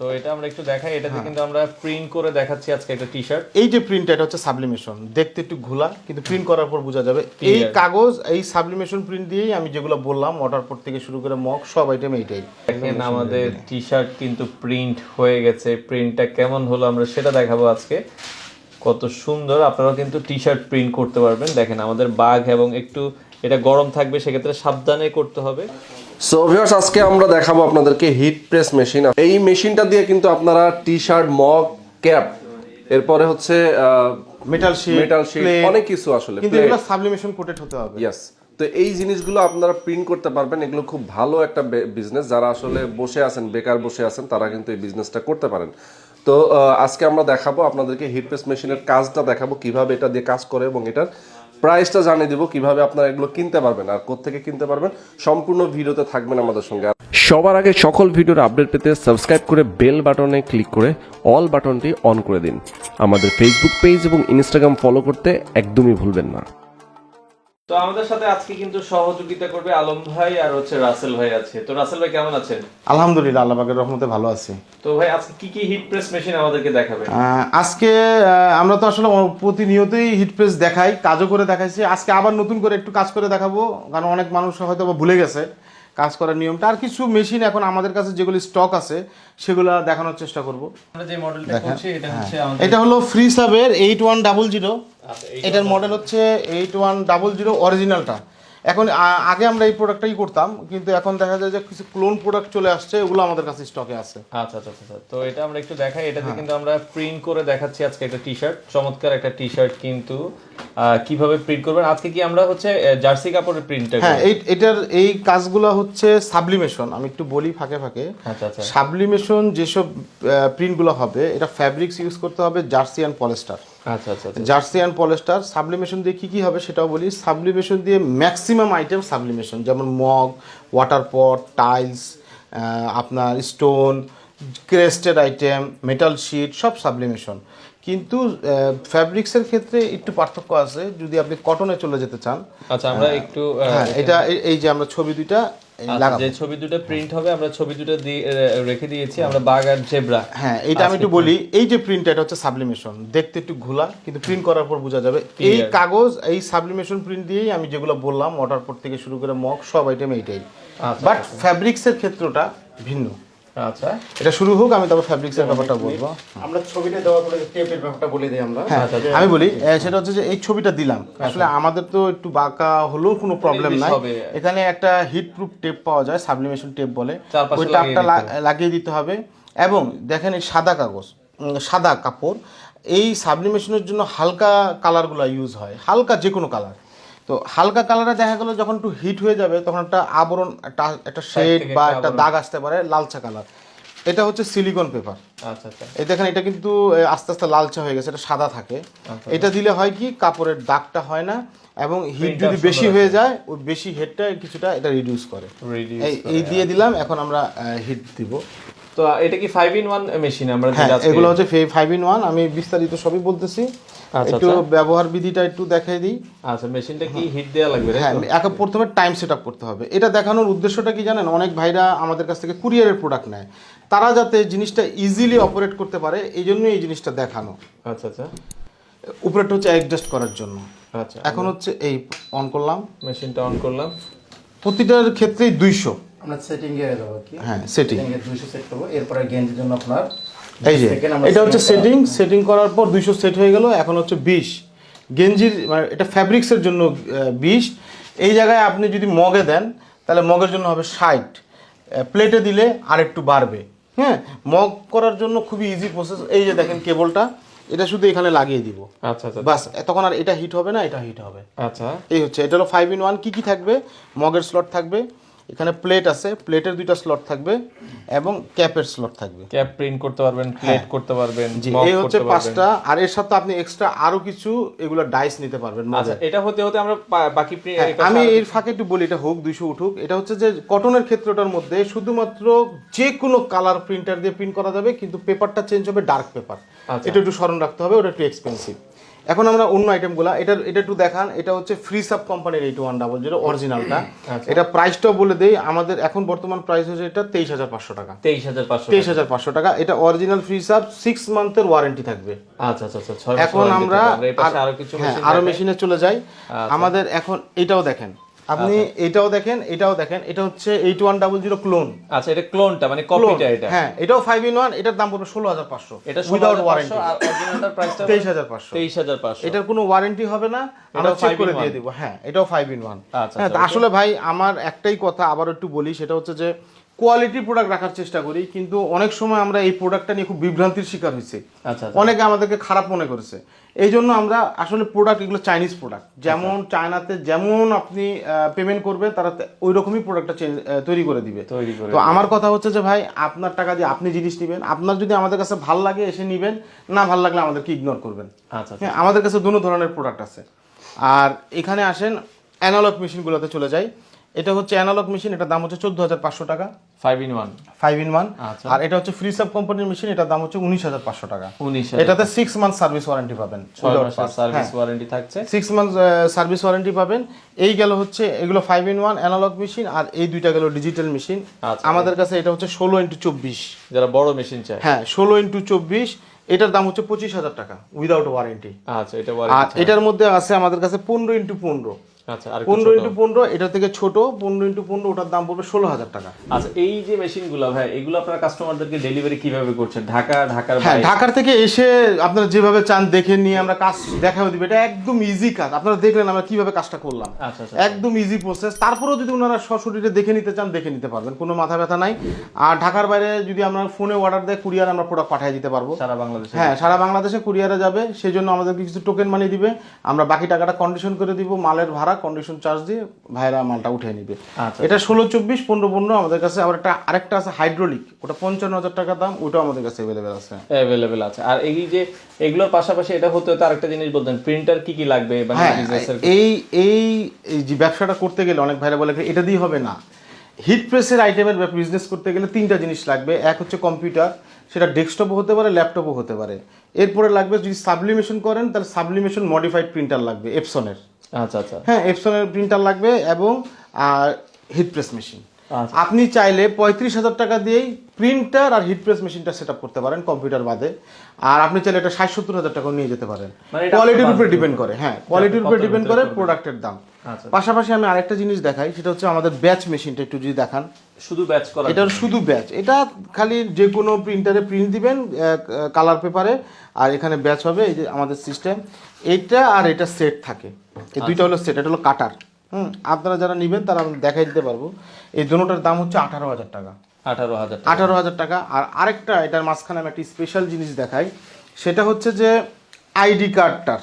তো এটা আমরা একটু দেখাই এটাতে হ্যাঁ। কিন্তু আমরা প্রিন্ট করে দেখাচ্ছি আজকে একটা টি শার্ট এই যে প্রিন্টটা এটা হচ্ছে সাবলিমেশন দেখতে একটু ঘোলা কিন্তু প্রিন্ট করার পর বোঝা যাবে। এই কাগজ এই সাবলিমেশন প্রিন্ট দিয়েই আমি যেগুলো বললাম ওয়াটারপোর্ট থেকে শুরু করে মগ সব আইটেম এইটাই। দেখেন আমাদের টি শার্ট কিন্তু প্রিন্ট হয়ে গেছে। প্রিন্টটা কেমন হলো আমরা সেটা দেখাবো আজকে। কত সুন্দর আপনারাও কিন্তু টি শার্ট প্রিন্ট করতে পারবেন। দেখেন আমাদের বাঘ এবং একটু এটা গরম থাকবে সেক্ষেত্রে সাবধানে করতে হবে। সো ভিউয়ার্স আজকে আমরা দেখাবো আপনাদেরকে হিট প্রেস মেশিন এই মেশিনটা দিয়ে কিন্তু আপনারা টি শার্ট মগ ক্যাপ এরপরে হচ্ছে মেটাল শিট মেটাল শিট অনেক কিছু আসলে কিন্তু এগুলো সাবলিমেশন কোটেড হতে হবে। ইয়েস তো এই জিনিসগুলো আপনারা প্রিন্ট করতে পারবেন। এগুলো খুব ভালো একটা বিজনেস যারা আসলে বসে আছেন বেকার বসে আছেন তারা কিন্তু এই বিজনেসটা করতে পারেন। তো আজকে আমরা দেখাবো আপনাদেরকে হিট প্রেস মেশিনের কাজটা দেখাবো কীভাবে এটা দিয়ে কাজ করে এবং এটার প্রাইসটা জানিয়ে দেবো কীভাবে আপনারা এগুলো কিনতে পারবেন আর কোত্থেকে কিনতে পারবেন। সম্পূর্ণ ভিডিওতে থাকবেন আমাদের সঙ্গে। সবার আগে সকল ভিডিওর আপডেট পেতে সাবস্ক্রাইব করে বেল বাটনে ক্লিক করে অল বাটনটি অন করে দিন। আমাদের ফেসবুক পেজ এবং ইনস্টাগ্রাম ফলো করতে একদমই ভুলবেন না। তো আমাদের সাথে আজকে কিন্তু সহযোগিতা করবে আলম ভাই আর হচ্ছে রাসেল ভাই আছে। তো রাসেল ভাই কেমন আছেন? আলহামদুলিল্লাহ আল্লাহ পাকের রহমতে ভালো আছি। তো ভাই আজকে কি কি হিট প্রেস মেশিন আমাদেরকে দেখাবে? আজকে আমরা তো আসলে প্রতিনিয়তই হিট প্রেস দেখাই কাজও করে দেখাইছি। আজকে আবার নতুন করে একটু কাজ করে দেখাবো কারণ অনেক মানুষ হয়তো ভুলে গেছে। কাজ করার নিয়মটা। আর কিছু মেশিন এখন আমাদের কাছে যেগুলি স্টক আছে সেগুলো দেখানোর চেষ্টা করব। আমরা যে মডেলটা করছি এটা হচ্ছে আমাদের এটা হলো ফ্রি সাবের এইট ওয়ান ডাবল জিরো আচ্ছা, এটার মডেল হচ্ছে এইট ওয়ান ডাবল জিরো অরিজিনালটা এখন আগে আমরা এই প্রোডাক্টটাই করতাম কিন্তু এখন দেখা যায় যে কিছু ক্লোন প্রোডাক্ট চলে আসছে ওগুলো আমাদের কাছে স্টকে আছে। আচ্ছা আচ্ছা আচ্ছা তো এটা আমরা একটু দেখাই। এটাতে কিন্তু আমরা প্রিন্ট করে দেখাচ্ছি আজকে একটা টি শার্ট চমৎকার একটা টি শার্ট কিন্তু কীভাবে প্রিন্ট করবেন? আজকে কি আমরা হচ্ছে জার্সি কাপড়ের প্রিন্ট হ্যাঁ এটার এই কাজগুলো হচ্ছে সাবলিমেশন আমি একটু বলি ফাঁকে ফাঁকে। আচ্ছা আচ্ছা। সাবলিমেশন যেসব প্রিন্টগুলো হবে এটা ফ্যাব্রিক্স ইউজ করতে হবে জার্সি অ্যান্ড পলেস্টার আচ্ছা আচ্ছা আচ্ছা। জার্সি অ্যান্ড পলেস্টার সাবলিমেশন দিয়ে কি কি হবে সেটাও বলি। সাবলিমেশন দিয়ে ম্যাক্সিমাম আইটেম সাবলিমেশন যেমন মগ ওয়াটার পট টাইলস আপনার stone crested item metal sheet সব সাবলিমেশন কিন্তু ফ্যাব্রিক্সের ক্ষেত্রে একটু পার্থক্য আছে যদি আপনি কটনে চলে যেতে চান। আচ্ছা আমরা একটু হ্যাঁ এটা এই- যে আমরা ছবি দুইটা এই আচ্ছা, যে ছবি দুটো প্রিন্ট হবে আমরা ছবি দুটো দিয়ে রেখে দিয়েছি আমরা বাঘ আর জেব্রা। হ্যাঁ এটা আমি একটু বলি এই যে প্রিন্টটা এটা হচ্ছে সাবলিমেশন দেখতে একটু ঘোলা কিন্তু প্রিন্ট করার পর বোঝা যাবে। এই কাগজ এই সাবলিমেশন প্রিন্ট দিয়েই আমি যেগুলো বললাম ওয়াটারপোর্ট থেকে শুরু করে মগ সব আইটেম এইটাই। আচ্ছা, বাট ফ্যাব্রিক্সের ক্ষেত্রটা ভিন্ন। আচ্ছা। এটা শুরু হোক আমি তারপর ফ্যাব্রিক্সের ব্যাপারটা বলব। আমরা ছবিটা দেওয়ার পরে টেপের ব্যাপারটা বলে দিই আমরা। হ্যাঁ আচ্ছা, আমি বলি সেটা হচ্ছে যে এই ছবিটা দিলাম। আসলে আমাদের তো একটু বাঁকা হলেও কোনো প্রবলেম নাই। এখানে একটা হিট প্রুফ টেপ পাওয়া যায় সাবলিমেশন টেপ বলে। ওই লাগিয়ে টাপটা দিতে লাগিয়ে দিতে হবে। এবং দেখেন এই সাদা কাগজ সাদা কাপড় এই সাবলিমেশনের জন্য হালকা কালারগুলো ইউজ হয়। হালকা যে কোনো কালার তো হালকা কালারে দেখা গেল যখন একটু হিট হয়ে যাবে তখন একটা আবরণ একটা একটা শেড বা একটা দাগ আসতে পারে লালচা কালার। এটা হচ্ছে সিলিকন পেপার আচ্ছা আচ্ছা। এই দেখেন এটা কিন্তু আস্তে আস্তে লালচে হয়ে গেছে এটা সাদা থাকে। এটা দিলে হয় কি কাপড়ের দাগটা হয় না এবং হিট যদি বেশি হয়ে যায়। ওই বেশি হেডটা কিছুটা এটা রিডিউস করে। এই এই দিয়ে দিলাম এখন আমরা হিট দিব। তো এটা কি ফাইভ ইন ওয়ান মেশিন আমরা হ্যাঁ যেটা আজকে- এগুলো হচ্ছে ফাইভ ইন ওয়ান আমি বিস্তারিত সবই বলতেছি। আচ্ছা, একটু ব্যবহার বিধিটা একটু দেখাই দিই। আচ্ছা মেশিনটা কি হিট দেওয়া লাগবে হ্যাঁ? একে প্রথমে টাইম সেট আপ করতে হবে। এটা দেখানোর উদ্দেশ্যটা কি জানেন? অনেক ভাইরা আমাদের কাছ থেকে কুরিয়ারের প্রোডাক্ট নেয়। তারা যাতে জিনিসটা ইজিলি অপারেট করতে পারে এই জন্যই এই জিনিসটা দেখানো। আচ্ছা আচ্ছা। উপরেটা হচ্ছে অ্যাডজাস্ট করার জন্য। আচ্ছা এখন হচ্ছে এই অন করলাম। মেশিনটা অন করলাম। প্রতিটার ক্ষেত্রেই দুইশো। আমরা সেটিং এ দেবো কি। হ্যাঁ সেটিং এ 200 সেট করব। এরপরে গেঞ্জির জন্য আপনার এই যে এটা হচ্ছে সেটিং সেটিং করার পর দুইশো সেট হয়ে গেল এখন হচ্ছে বিশ। গেঞ্জির মানে এটা ফ্যাব্রিক্সের জন্য বিশ। এই জায়গায় আপনি যদি মগে দেন তাহলে মগের জন্য হবে ষাট। প্লেটে দিলে আর একটু বাড়বে। হ্যাঁ মগ করার জন্য খুবই ইজি প্রসেস এই যে দেখেন কেবলটা এটা শুধু এখানে লাগিয়ে দিব। আচ্ছা আচ্ছা। বাস তখন আর এটা হিট হবে না এটা হিট হবে। আচ্ছা। এই হচ্ছে এটা হলো ফাইভ ইন ওয়ান কী কী থাকবে? মগের স্লট থাকবে এখানে প্লেট আছে প্লেটের দুইটা স্লট থাকবে এবং ক্যাপের স্লট থাকবে। ক্যাপ প্রিন্ট করতে পারবেন প্লেট করতে পারবেন জি এই হচ্ছে পাঁচটা আর এর সাথে আপনি এক্সট্রা আরও কিছু এগুলো ডাইস নিতে পারবেন আচ্ছা এটা হতে হতে আমরা বাকি হ্যাঁ, আমি এর ফাঁকে একটু বলি এটা হোক দুইশো উঠুক। এটা হচ্ছে যে কটনের ক্ষেত্রটার মধ্যে শুধুমাত্র যে কোনো কালার প্রিন্টার দিয়ে প্রিন্ট করা যাবে কিন্তু পেপারটা চেঞ্জ হবে ডার্ক পেপার আচ্ছা। এটা একটু স্মরণ রাখতে হবে ওটা একটু এক্সপেন্সিভ এখন আমরা অন্য আইটেমগুলো এটা এটা একটু দেখান এটা হচ্ছে ফ্রি সাব কোম্পানির এইট ওয়ান ডাবল জিরো অরিজিনালটা এটা প্রাইসটাও বলে দেই আমাদের এখন বর্তমান প্রাইস হচ্ছে এটা তেইশ হাজার পাঁচশো টাকা। তেইশ হাজার পাঁচশো তেইশ হাজার পাঁচশো টাকা এটা অরিজিনাল ফ্রি সাব সিক্স মান্থের ওয়ারেন্টি থাকবে। আচ্ছা আচ্ছা আচ্ছা এখন আমরা আর- কিছু হ্যাঁ আরও মেশিনে চলে যাই। আমাদের এখন এটাও দেখেন। আপনি এটাও দেখেন এটাও দেখেন এটা হচ্ছে eight one double zero clone আচ্ছা এটা ক্লোনটা মানে কপিটা এটা। হ্যাঁ এটাও ফাইভ ইন ওয়ান এটার দাম পড়বে ষোলো হাজার পাঁচশো। এটা উইদাউট ওয়ারেন্টি তেইশ হাজার পাঁচশো। তেইশ হাজার পাঁচশো। এটার কোনো ওয়ারেন্টি হবে না আমরা চেক করে দিয়ে 1 দিব। হ্যাঁ এটাও ফাইভ ইন ওয়ান আচ্ছা, হ্যাঁ আসলে ভাই আমার একটাই কথা আবার একটু বলি সেটা হচ্ছে যে কোয়ালিটি প্রোডাক্ট রাখার চেষ্টা করি কিন্তু অনেক সময় আমরা এই প্রোডাক্টটা নিয়ে খুব বিভ্রান্তির শিকার হয়েছি। আচ্ছা আচ্ছা। অনেকে আমাদেরকে খারাপ মনে করেছে। এই জন্য আমরা আসলে প্রোডাক্ট এগুলো চাইনিজ প্রোডাক্ট যেমন চায়নাতে যেমন আপনি পেমেন্ট করবেন তারা ওই রকমই প্রোডাক্টটা তৈরি করে দিবে। তো আমার কথা হচ্ছে যে ভাই আপনার টাকা দিয়ে আপনি জিনিস নেবেন আপনার যদি আমাদের কাছে ভালো লাগে এসে নেবেন না ভালো লাগলে আমাদেরকে ইগনোর করবেন। আচ্ছা হ্যাঁ আমাদের কাছে দুনো ধরনের প্রোডাক্ট আছে। আর এখানে আসেন অ্যানালগ মেশিনগুলোতে চলে যাই। এটা হচ্ছে অ্যানালগ মেশিন এটার দাম হচ্ছে চোদ্দ হাজার পাঁচশো টাকা five in one five in one. আর এটা হচ্ছে ফ্রি সাব কোম্পানির মেশিন এটার দাম হচ্ছে উনিশ হাজার পাঁচশো টাকা। উনিশ এটাতে সিক্স মান্থ সার্ভিস ওয়ারেন্টি পাবেন। সার্ভিস ওয়ারেন্টি থাকছে। সিক্স মান্থ সার্ভিস ওয়ারেন্টি পাবেন। এই গেল হচ্ছে এগুলো five in one analogue machine আর এই দুইটা গেল ডিজিটাল মেশিন আচ্ছা। আমাদের কাছে এটা হচ্ছে ষোলো ইন্টু চব্বিশ। যারা বড় মেশিন চায়। হ্যাঁ ষোলো ইন্টু চব্বিশ এটার দাম হচ্ছে পঁচিশ হাজার টাকা উইদাউট ওয়ারেন্টি আচ্ছা এটা আর এটার মধ্যে আছে আমাদের কাছে পনেরো ইন্টু পনেরো। পনেরো ইন্টু পনেরো এটা থেকে ছোট পনেরো ইন্টু পনেরো ওটার দাম পড়বে ষোলো হাজার টাকা। আচ্ছা এই যে মেশিনগুলো ভাই এগুলো আপনারা কাস্টমারদেরকে ডেলিভারি কীভাবে করছেন? ঢাকা ঢাকার হ্যাঁ ঢাকার থেকে এসে আপনারা যেভাবে চান দেখে নিয়ে আমরা কাজ দিবে। এটা একদম ইজি কাজ। আপনারা দেখলেন আমরা কীভাবে কাজটা করলাম। আচ্ছা আচ্ছা একদম ইজি প্রসেস তারপরেও যদি ওনারা সশরীরে দেখে নিতে চান দেখে নিতে পারবেন। কোনো মাথা ব্যথা নাই। আর ঢাকার বাইরে যদি আমরা ফোনে অর্ডার দেয় কুরিয়ার আমরা প্রোডাক্ট পাঠিয়ে দিতে পারব। সারা বাংলাদেশে? হ্যাঁ সারা বাংলাদেশে কুরিয়ারে যাবে। সেই জন্য আমাদেরকে কিছু টোকেন মানি দিবে। আমরা বাকি টাকাটা কন্ডিশন করে দিব মালের ভাড়া কন্ডিশন চার্জ দিয়ে ভাইরা মালটা উঠে নিবে। আচ্ছা। এটা ষোলো চব্বিশ পনেরো পনেরো আমাদের কাছে আবার একটা আরেকটা আছে হাইড্রোলিক ওটা পঞ্চান্ন হাজার টাকা দাম ওটাও আমাদের কাছে অ্যাভেলেবেল আছে। অ্যাভেলেবেল আছে। আর এই যে এগুলোর পাশাপাশি এটা হতে হতে আরেকটা জিনিস বলতেন প্রিন্টার কি কি লাগবে হ্যাঁ এই এই যে ব্যবসাটা করতে গেলে অনেক ভাইরা বলে এটা দিয়ে হবে না। হিট প্রেসের আইটেমের বিজনেস করতে গেলে তিনটা জিনিস লাগবে। এক হচ্ছে কম্পিউটার সেটা ডেস্কটপও হতে পারে ল্যাপটপও হতে পারে। এরপরে লাগবে যদি সাবলিমেশন করেন তাহলে সাবলিমেশন মডিফাইড প্রিন্টার লাগবে এপসনের আচ্ছা আচ্ছা হ্যাঁ এপসনের প্রিন্টার লাগবে এবং আর হিট প্রেস মেশিন। আপনি চাইলে পঁয়ত্রিশ হাজার টাকা দিয়েই প্রিন্টার আর হিট প্রেস মেশিনটা সেট করতে পারেন কম্পিউটার বাদে। আর আপনি চাইলে এটা ষাট সত্তর হাজার টাকা নিয়ে যেতে পারেন। মানে কোয়ালিটির আপনার উপরে ডিপেন্ড করে হ্যাঁ কোয়ালিটির উপরে ডিপেন্ড করে প্রোডাক্টের দাম। আচ্ছা। পাশাপাশি আমি আরেকটা জিনিস দেখাই সেটা হচ্ছে আমাদের ব্যাচ মেশিনটা একটু যদি দেখান। শুধু ব্যাচ করা এটা শুধু ব্যাচ এটা খালি যে কোনো প্রিন্টারে প্রিন্ট দিবেন কালার পেপারে আর এখানে ব্যাচ হবে এই যে আমাদের সিস্টেম এটা আর এটা সেট থাকে। এই দুইটা হলো সেট এটা হলো কাটার হুম আপনারা যারা নেবেন তারা আমি দেখাই দিতে পারব। এই দুটোটার দাম হচ্ছে আঠারো হাজার টাকা। আঠারো হাজার আঠারো হাজার টাকা। আর আরেকটা এটার মাঝখানে আমি একটা স্পেশাল জিনিস দেখাই। সেটা হচ্ছে যে আইডি কার্ডটার।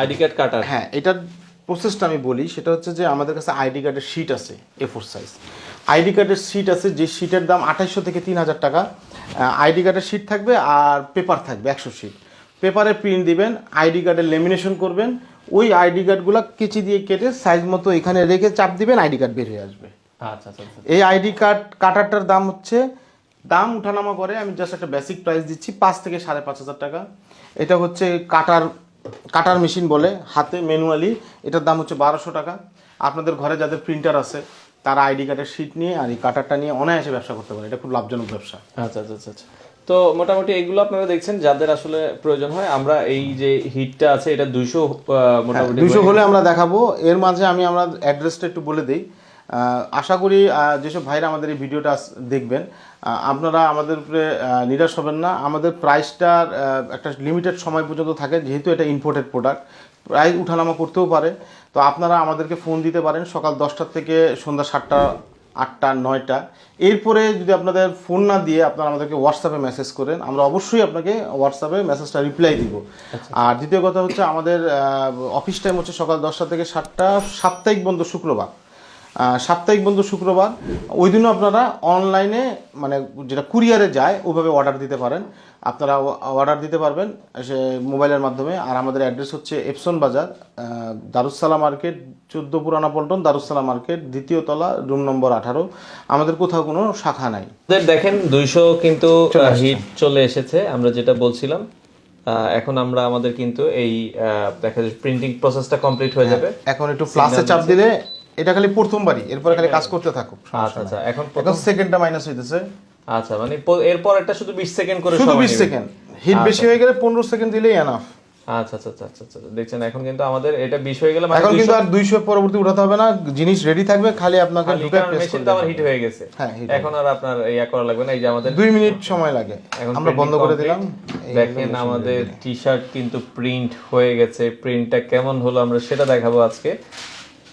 আইডি কার্ড কাটার। হ্যাঁ এটার প্রসেসটা আমি বলি। সেটা হচ্ছে যে আমাদের কাছে আইডি কার্ডের শিট আছে এ ফোর সাইজ আইডি কার্ডের শিট আছে যে শিটের দাম আঠাইশশো থেকে তিন হাজার টাকা। আইডি কার্ডের শিট থাকবে আর পেপার থাকবে একশো শিট পেপারে প্রিন্ট দিবেন আইডি কার্ডের লেমিনেশন করবেন ওই আইডি কার্ডগুলো কেচি দিয়ে কেটে সাইজ মতো এখানে রেখে চাপ দিবেন আইডি কার্ড বের হয়ে আসবে আচ্ছা আচ্ছা আচ্ছা। এই আইডি কার্ড কাটারটার দাম হচ্ছে দাম উঠানামা করে আমি জাস্ট একটা বেসিক প্রাইস দিচ্ছি পাঁচ থেকে সাড়ে পাঁচ হাজার টাকা এটা হচ্ছে কাটার কাটার মেশিন বলে হাতে ম্যানুয়ালি এটার দাম হচ্ছে বারোশো টাকা আপনাদের ঘরে যাদের প্রিন্টার আছে তারা আইডি কার্ডের শিট নিয়ে আর এই কাটারটা নিয়ে অনায়াসে ব্যবসা করতে পারে এটা খুব লাভজনক ব্যবসা আচ্ছা আচ্ছা আচ্ছা আচ্ছা। তো মোটামুটি এগুলো আপনারা দেখছেন যাদের আসলে প্রয়োজন হয় আমরা এই যে হিটটা আছে এটা দুইশো মোটামুটি দুশো হলে আমরা দেখাবো। এর মাঝে আমি আমরা অ্যাড্রেসটা একটু বলে দিই। আশা করি যেসব ভাইরা আমাদের এই ভিডিওটা দেখবেন আপনারা আমাদের উপরে নিরাশ হবেন না। আমাদের প্রাইসটার একটা লিমিটেড সময় পর্যন্ত থাকে যেহেতু এটা ইম্পোর্টেড প্রোডাক্ট প্রায় উঠানামা করতেও পারে। তো আপনারা আমাদেরকে ফোন দিতে পারেন সকাল দশটার থেকে সন্ধ্যা সাতটা আটটা নয়টা। এরপরে যদি আপনাদের ফোন না দিয়ে আপনারা আমাদেরকে হোয়াটসঅ্যাপে মেসেজ করেন আমরা অবশ্যই আপনাকে হোয়াটসঅ্যাপে মেসেজটা রিপ্লাই দিব। আর দ্বিতীয় কথা হচ্ছে আমাদের অফিস টাইম হচ্ছে সকাল দশটা থেকে সাতটা সাপ্তাহিক বন্ধ শুক্রবার। সাপ্তাহিক বন্ধ শুক্রবার। ওই দিনও আপনারা অনলাইনে মানে যেটা কুরিয়ারে যায় ওইভাবে অর্ডার দিতে পারেন। আপনারা অর্ডার দিতে পারবেন সে মোবাইলের মাধ্যমে। আর আমাদের অ্যাড্রেস হচ্ছে এপসন বাজার আহ, দারুসালাম মার্কেট চোদ্দ পুরানা পল্টন দারুসালাম মার্কেট দ্বিতীয় তলা রুম নম্বর আঠারো। আমাদের কোথাও কোনো শাখা নাই। দেখেন দুইশো কিন্তু হিট চলে এসেছে আমরা যেটা বলছিলাম এখন আমরা আমাদের কিন্তু এই দেখা যাচ্ছে প্রিন্টিং প্রসেসটা কমপ্লিট হয়ে যাবে। এখন একটু প্লাসে চাপ দিলে এটা খালি প্রথমবারই এরপরে খালি কাজ করতে থাকুক আচ্ছা আচ্ছা এখন এখন সেকেন্ডটা মাইনাস হইতেছে। আচ্ছা মানে এরপর একটা শুধু বিশ সেকেন্ড করে শুধু সময় বিশ নেবে। সেকেন্ড হিট বেশি হয়ে গেলে পনেরো সেকেন্ড দিলেই এনাফ আচ্ছা আচ্ছা আচ্ছা আচ্ছা আচ্ছা দেখছেন এখন কিন্তু আমাদের এটা হয়ে গেলে মানে এখন কিন্তু আর দুইশো পরবর্তী উঠাতে হবে না জিনিস রেডি থাকবে খালি আপনাকে ঢুকে প্রেস মেশিন তো আমার হিট হয়ে গেছে। হ্যাঁ, এখন আর আপনার ইয়া করা লাগবে না এই যে আমাদের দুই মিনিট সময় লাগে। এখন আমরা বন্ধ করে দিলাম। দেখেন আমাদের টি শার্ট কিন্তু প্রিন্ট হয়ে গেছে। প্রিন্টটা কেমন হলো আমরা সেটা দেখাবো আজকে।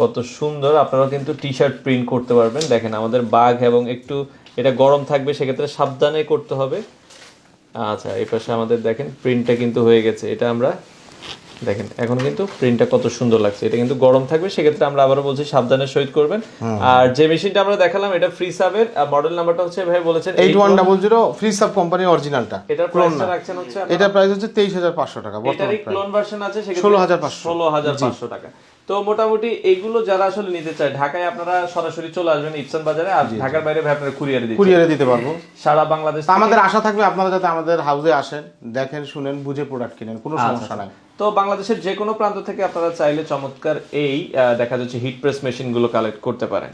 কত সুন্দর। আপনারা কিন্তু টি শার্ট প্রিন্ট করতে পারবেন। দেখেন আমাদের বাঘ এবং একটু এটা গরম থাকবে, সেক্ষেত্রে সাবধানে করতে হবে। আচ্ছা এই পাশে আমাদের দেখেন প্রিন্টটা কিন্তু হয়ে গেছে। এটা আমরা দেখেন এখন কিন্তু প্রিন্টটা কত সুন্দর লাগছে। এটা কিন্তু গরম থাকবে সেক্ষেত্রে আমরা আবারও বলছি সাবধানে সহিত করবেন। আর যে মেশিনটা আমরা দেখালাম এটা ফ্রি সাবের মডেল নাম্বারটা হচ্ছে ভাই বলেছেন eight one double zero free sub company অরিজিনালটা এটার প্রাইসটা রাখছেন হচ্ছে এটা প্রাইস হচ্ছে তেইশ হাজার পাঁচশো টাকা এটারই ক্লোন ভার্সন আছে সেক্ষেত্রে 16,500 ষোলো হাজার পাঁচশো টাকা। তো মোটামুটি এইগুলো যারা আসলে নিতে চায় ঢাকায় আপনারা সরাসরি চলে আসবেন ইপসন বাজারে আর ঢাকার বাইরে ভাই আপনারা কুরিয়ারে দিচ্ছেন কুরিয়ারে দিতে পারব। সারা বাংলাদেশ আমাদের আশা থাকবে আপনারা যাতে আমাদের হাউসে আসেন দেখেন শুনেন বুঝে প্রোডাক্ট কিনেন কোনো আচ্ছা, সমস্যা নাই। তো বাংলাদেশের যে কোনো প্রান্ত থেকে আপনারা চাইলে চমৎকার এই দেখা যাচ্ছে হিট প্রেস মেশিনগুলো কালেক্ট করতে পারেন।